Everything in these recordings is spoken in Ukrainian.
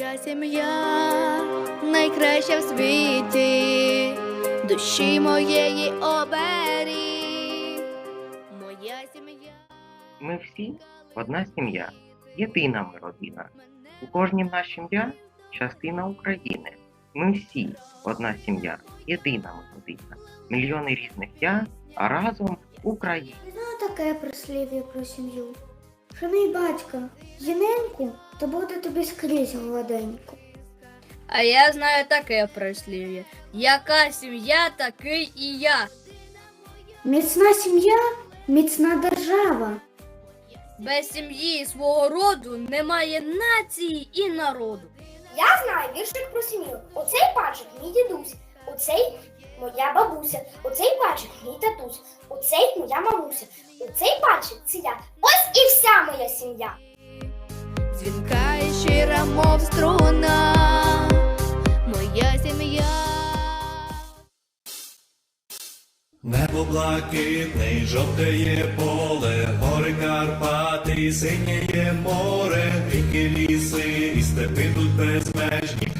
Моя сім'я найкраща в світі, душі моєї оберіг. Моя сім'я. Ми всі одна сім'я, єдина ми родина. У кожній нас сім'я частина України. Ми всі одна сім'я, єдина ми родина. Мільйони різних я, а разом Україна. Знаю таке прислів'я про сім'ю. Шануй батька, жіненьку, то буде тобі скрізь гладенько. А я знаю таке прислів'я. Яка сім'я, такий і я. Міцна сім'я, міцна держава. Без сім'ї і свого роду немає нації і народу. Я знаю віршик про сім'ю. Оцей пачик мій дідусь, оцей моя бабуся, оцей пачик мій татусь, оцей моя мамуся, оцей пачик це я. Ось і вся моя сім'я. Дзвінка і щира, мов струна. Моя сім'я. Небо блакитне, жовтеє поле, гори Карпати, синєє море, ріки ліси і степи тут безмежні.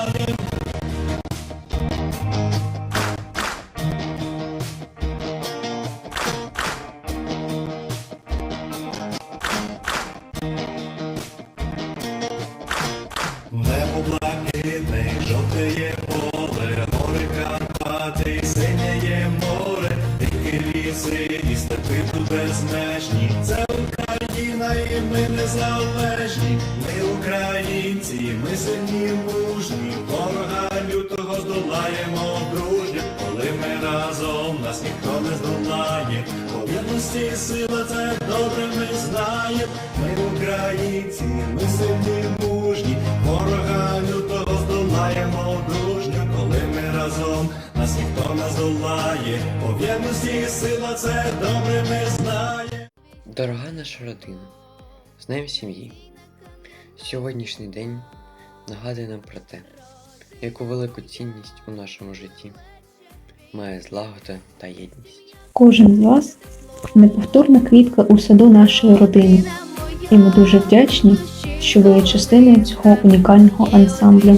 Блакитне, поле, гори Карпати, синєє море, дикі ліси і степи тут безмежні. Це Україна і ми незалежні. Ми українці, ми сильні, мужні, ворога лютого здолаємо дружньо, коли ми разом нас ніхто не здолає. Єдності сила це добре ми знаємо. Ми українці, ми сильні, нас ніхто не здолає. По і сила це добре ми знаємо. Дорога наша родина, з Днем сім'ї. Сьогоднішній день нагадує нам про те, яку велику цінність у нашому житті має злагода та єдність. Кожен з вас неповторна квітка у саду нашої родини, і ми дуже вдячні, що ви є частиною цього унікального ансамблю.